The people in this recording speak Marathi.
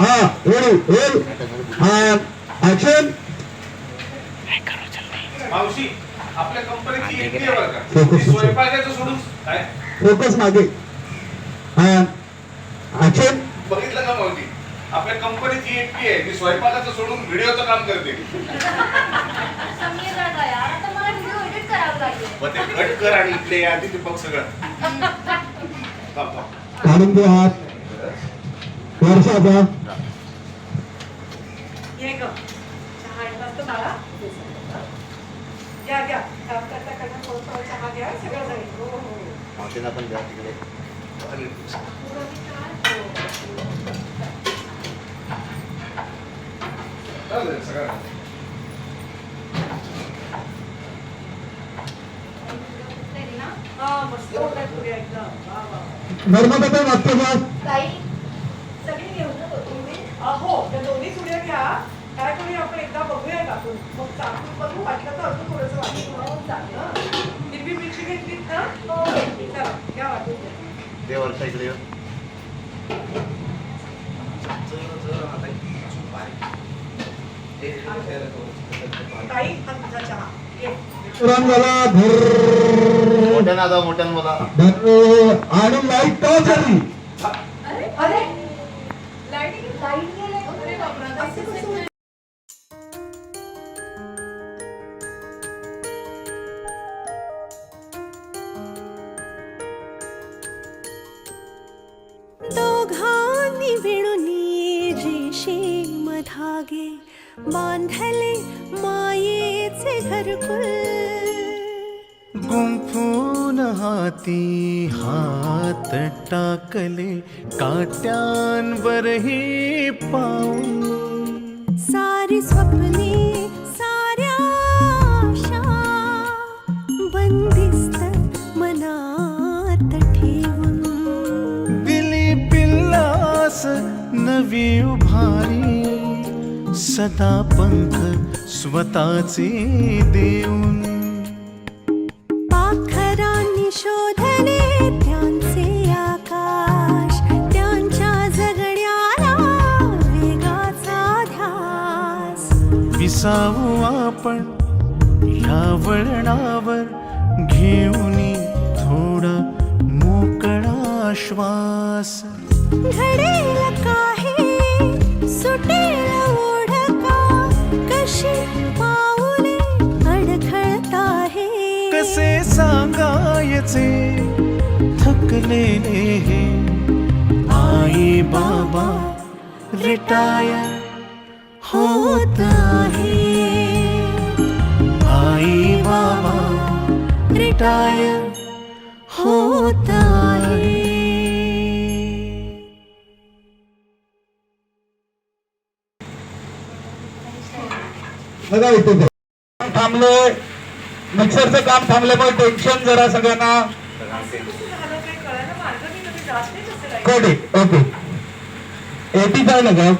हा रेडी रोल मावशी आपल्या कंपनीची एकटी आहे बरं का? फोकस. ती स्वयंपाकाचं सोडून काय? फोकस मागे. हा बघितलं का मावशी? आपल्या कंपनीची एकटी आहे. ती स्वयंपाकाचं सोडून व्हिडिओचं काम करते. समीर दादा यार आता मला व्हिडिओ एडिट करावा लागेल. मग ते कट कर आणि इकडे या तिथे बघ सगळं. थांब, थांब. काढून दे हात. वर्षाचा. ये ग चहा घेतलास तर मला घ्या घ्या. काम करता करता थोडं थोडं चहा घ्या सगळं जाईल. हो हो. मावशींना पण द्या तिकडे. सगळं. हा नर्मदा वाक्य घ्या ताई सगळी घेऊन ना तो तुम्ही हो त्या दोन्ही चुड्या घ्या काय करू आपण एकदा बघूया टाकून मग चाकून बघू वाटलं तर अजून थोडंसं वाटलं चांगलं हिरवी मिरची घेतलीत ना? हो चला घ्या वाटून. दे वर्षा इकडे ये. ताई हा तुझा चहा. झाला आणि लाइट टॉर्च आली. धागे बांधले मायेचे घरकुल. गुंफून हाती हात टाकले काट्यांवरही पाऊल. सारी स्वप्ने साऱ्या आशा बंदिस्त मनात ठेवून. दिली पिल्लास नवी उभारी. सदा पंख स्वतःचे देऊन. पाखरांनी शोधले त्यांचे आकाश त्यांच्या जगण्याला वेगाचा ध्यास. विसावू आपण ह्या वळणावर घेऊनी थोडा मोकळा श्वास. घडेल काही सांगायचे थकलेले हे. आई बाबा रिटायर होत आहे. आई बाबा रिटायर होत आहे. थांबलोय. मिक्सरचं काम थांबल्यामुळे टेन्शन जरा सगळ्यांना. कोटी ओके. एटी फाय का